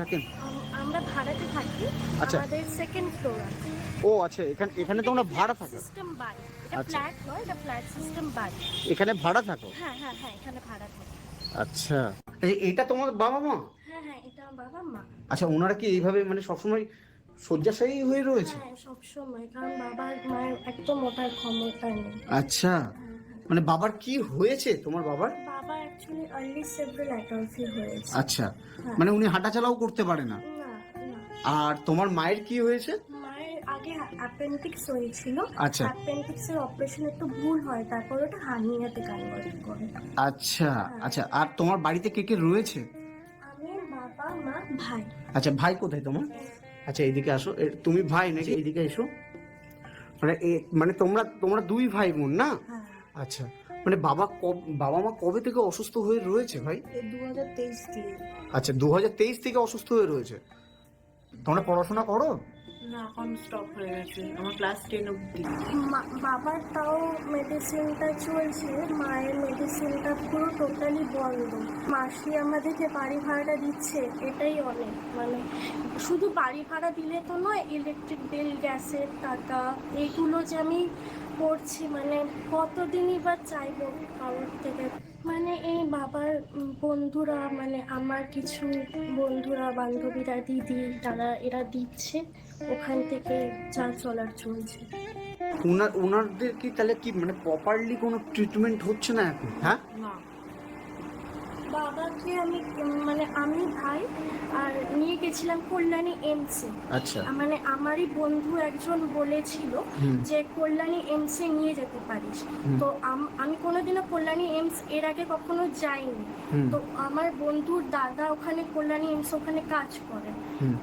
থাকেন? আমরা ভাড়াতে থাকি। আচ্ছা। আমাদের সেকেন্ড ফ্লোর ও আচ্ছা এখানে এখানে তোমরা ভাড়া থাকো। সিস্টেম বাড়ি। এটা আচ্ছা। ফ্ল্যাট নয় এটা ফ্ল্যাট সিস্টেম বাড়ি। এখানে ভাড়া থাকো? হ্যাঁ হ্যাঁ হ্যাঁ এখানে ভাড়া থাকি। আচ্ছা। এটা তোমার বাবা মা? হ্যাঁ হ্যাঁ এটা বাবা মা। আচ্ছা ওনারা কি এইভাবে মানে সবসময় শয্যাশায়ী হয়ে রয়েছে? হ্যাঁ সবসময় কারণ বাবার মায়ের একদম ওঠার ক্ষমতা নেই। আচ্ছা। মানে বাবার কি হয়েছে তোমার বাবার হয়েছে। আচ্ছা মানে উনি হাঁটাচলাও করতে পারে না? আর তোমার মায়ের কি হয়েছে? মায়ের আগে অ্যাপেন্ডিক্স হয়েছিল। আচ্ছা। অ্যাপেন্ডিক্স এর অপারেশন একটু ভুল হয় তারপর ওটা হার্নিয়াতে কনভার্ট করে। আচ্ছা আচ্ছা আর তোমার বাড়িতে কে কে রয়েছে? আমি বাবা মা ভাই। আচ্ছা ভাই কোথায় তোমার? আচ্ছা এইদিকে আসো। তুমি ভাই নাকি? এইদিকে এসো। মানে মানে তোমরা তোমরা দুই ভাই বোন না? হ্যাঁ। আচ্ছা মানে বাবা বাবা মা কবে থেকে অসুস্থ হয়ে রয়েছে ভাই? দু হাজার তেইশ দিয়ে আচ্ছা দু হাজার তেইশ থেকে অসুস্থ হয়ে রয়েছে। তোমরা পড়াশোনা করো? না এখন স্টপ হয়ে গেছে। আমার ক্লাস টেন অব্দি মা- বাবার তাও মেডিসিনটা চলছে মায়ের মেডিসিনটা পুরো টোটালি বন্ধ। মাসি আমাদেরকে বাড়ি ভাড়াটা দিচ্ছে এটাই অনেক। মানে শুধু বাড়ি ভাড়া দিলে তো নয় ইলেকট্রিক বিল গ্যাসের টাকা এইগুলো যে আমি করছি মানে কতদিনই বা চাইব কারোর থেকে। মানে এই বাবার বন্ধুরা মানে আমার কিছু বন্ধুরা, বান্ধবীরা, দিদি, তারা, এরা দিচ্ছে। ওখান থেকে যা চলার চলছে। ওনার ওনাদের কি তাহলে কি মানে প্রপারলি কোনো ট্রিটমেন্ট হচ্ছে না এখন? হ্যাঁ? বাবাকে আমি মানে আমি ভাই আর নিয়ে গেছিলাম কল্যাণী এমসে আচ্ছা। মানে আমারই বন্ধু একজন বলেছিল যে কল্যাণী এমসে নিয়ে যেতে পারিস। তো আমি কোনোদিনও কল্যাণী এমস এর আগে কখনো যাইনি। তো আমার বন্ধুর দাদা ওখানে কল্যাণী এমস ওখানে কাজ করে।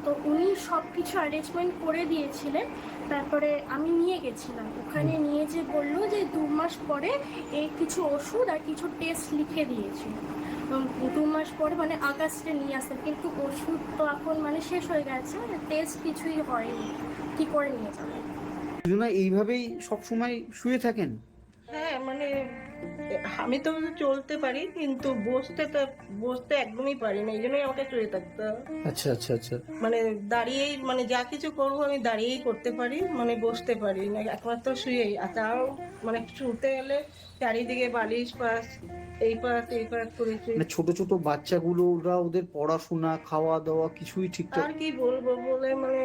তো উনি সব কিছু অ্যারেঞ্জমেন্ট করে দিয়েছিলেন। তারপরে আমি নিয়ে গেছিলাম। ওখানে নিয়ে যে বলল যে দু মাস পরে এই কিছু ওষুধ আর কিছু টেস্ট লিখে দিয়েছিল দু মাস পরে মানে আগস্টে নিয়ে আসতে কিন্তু ওষুধ তো এখন মানে শেষ হয়ে গেছে টেস্ট কিছুই হয়নি। কি করে নিয়ে যাবে? এইভাবেই সবসময় শুয়ে থাকেন? হ্যাঁ মানে আমি তো চলতে পারি কিন্তু বসতে তো বসতে একদমই পারি না এই জন্যই আমাকে চলে থাকতে আচ্ছা আচ্ছা আচ্ছা। মানে দাঁড়িয়েই মানে যা কিছু করব আমি দাঁড়িয়েই করতে পারি মানে বসতে পারি না একমাত্র শুয়েই। আর তাও মানে শুতে গেলে চারিদিকে বালিশ পাশ এই পাশ এই পাশ করে মানে ছোট ছোট বাচ্চাগুলো ওরা ওদের পড়াশোনা খাওয়া দাওয়া কিছুই ঠিকঠাক আর কি বলব বলে মানে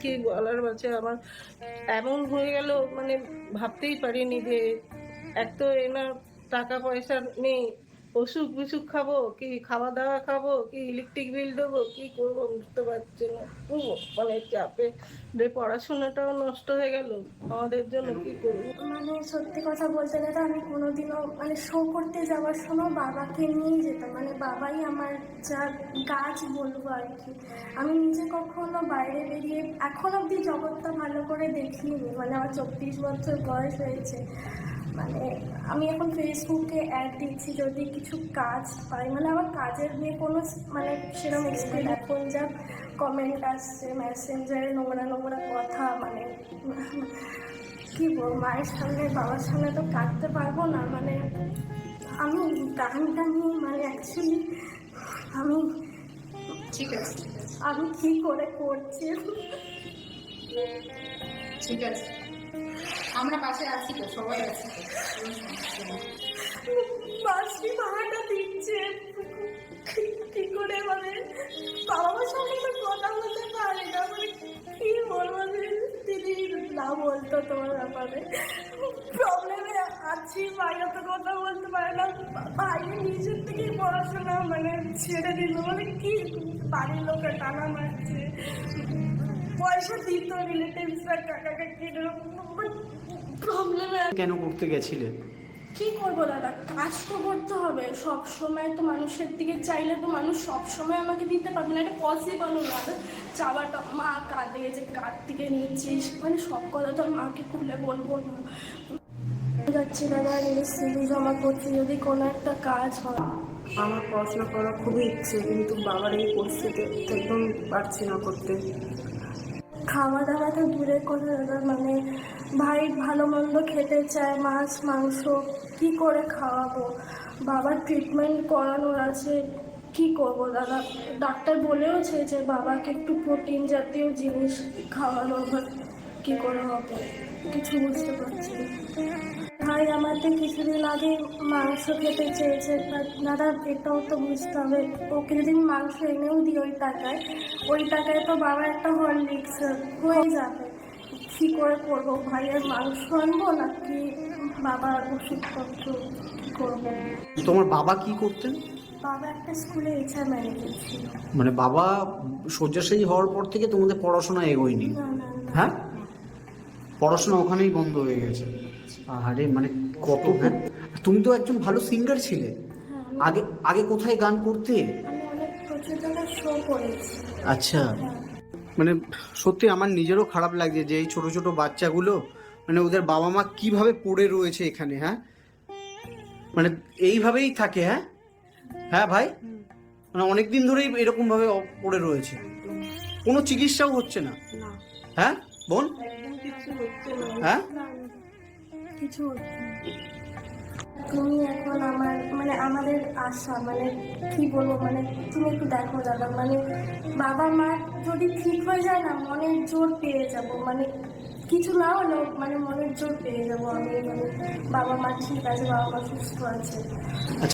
কি বলার বাচ্চা আমার এমন হয়ে গেল মানে ভাবতেই পারিনি যে এত এনার টাকা পয়সা নেই, ওষুধ বিসুখ খাব, কি খাওয়া দাওয়া খাব, কি ইলেকট্রিক বিল দেবো, কি করব বুঝতে পারছি না। খুব মানে চাপে। যে পড়াশোনাটাও নষ্ট হয়ে গেল, আমাদের জন্য কি করব? মানে সত্যি কথা বলতে গেলে আমি কোনোদিনও মানে শো করতে যাওয়ার সময় বাবাকে নিয়ে যেতাম। মানে বাবাই আমার যা গাছ বলব আর কি। আমি নিজে কখনো বাইরে বেরিয়ে এখন অবধি জগৎটা ভালো করে দেখিনি। মানে আমার চব্বিশ বছর বয়স হয়েছে। মানে আমি এখন ফেসবুকে অ্যাড দিচ্ছি যদি কিছু কাজ পাই। মানে আমার কাজের নিয়ে কোনো মানে সেরকম এক্সপিরিয়েন্স এখন যা কমেন্ট আসছে মেসেঞ্জারে নোংরা নোংরা কথা মানে কী বল মায়ের সামনে বাবার সামনে তো কাটতে পারব না। মানে আমি গানটা নিয়ে মানে অ্যাকচুয়ালি আমি ঠিক আছে। আমি কী করে করছি? ঠিক আছে। আমরা পাশে আছি তো, সবাই আছি মাসি ভাড়াটা দিচ্ছে। কি করে মানে বাবা মার সঙ্গে তো কথা বলতে পারি না। মানে কি বলব দিদি, না বলতো তোমার ব্যাপারে। প্রবলেমে আছি ভাইয়া তো কথা বলতে পারে না। ভাই নিজের থেকেই পড়াশোনা মানে ছেড়ে দিল। মানে কি? বাড়ির লোকে টানা মারছে। পয়সা দিত রিলেটিভসরা কাকা কাকি প্রবলেমে কেন করতে গেছিলে? কি করব দাদা? কাজ তো করতে হবে। সব সময় তো মানুষের দিকে চাইলে তো মানুষ সব সময় আমাকে দিতে পারবে না। এটা পসিবল না চাওয়াটা মা কাঁদে যে কার থেকে নিচ্ছিস? মানে সব কথা তো আর মাকে খুলে বলব না। যাচ্ছি দাদা নিজের সিভি জমা করছি। যদি কোনো একটা কাজ হয়। আমার পড়াশোনা করার খুবই ইচ্ছে কিন্তু বাবার এই পরিস্থিতি একদম পারছি না করতে। খাওয়া দাওয়া তো দূরের কথা দাদা মানে ভাই ভালো মন্দ খেতে চায়, মাছ, মাংস, কি করে খাওয়াবো? বাবার ট্রিটমেন্ট করানোর আছে, কি করব দাদা? ডাক্তার বলেওছে যে বাবাকে একটু প্রোটিন জাতীয় জিনিস খাওয়ানো কি করে হবে? কিছু বুঝতে পারছি। ভাই আমাদের কিছুদিন আগে মাংস খেতে চেয়েছে দাদা এটাও তো বুঝতে হবে। ওকে যদি আমি মাংস এনেও দিই ওই টাকায়। ওই টাকায় তো বাবা একটা হরলিক্স হয়ে যাবে। কী করে করব? ভাইয়ের মাংস আনব নাকি বাবার ওষুধপত্র কী করব? তোমার বাবা কি করতেন? বাবা একটা স্কুলে এইচআর ম্যানেজার ছিল। মানে বাবা শয্যাশায়ী হওয়ার পর থেকে তোমাদের পড়াশোনা এগোয়নি? হ্যাঁ? পড়াশোনা ওখানেই বন্ধ হয়ে গেছে। আরে মানে কত হ্যাঁ। তুমি তো একজন ভালো সিঙ্গার ছিলে। হ্যাঁ, আগে আগে কোথায় গান করতে? আচ্ছা। হ্যাঁ। মানে সত্যি আমার নিজেরও খারাপ লাগছে যে এই ছোট ছোট বাচ্চাগুলো মানে ওদের বাবা মা কীভাবে পড়ে রয়েছে এখানে হ্যাঁ? মানে এইভাবেই থাকে হ্যাঁ? হ্যাঁ ভাই? মানে অনেক দিন ধরেই এরকম ভাবে পড়ে রয়েছে। কোনো চিকিৎসাও হচ্ছে না। হ্যাঁ? বোন? হ্যাঁ? কিছু তুমি এখন আমার মানে আমাদের আশা মানে কি বলব মানে তুমি একটু দেখো দাদা মানে বাবা মা যদি ঠিক হয়ে যায় না, মনের জোর পেয়ে যাব। মানে কিছু না হলেও মানে মনের জোর পেয়ে যাব আমি। মানে বাবা মা ঠিক আছে, বাবা মা সুস্থ আছে।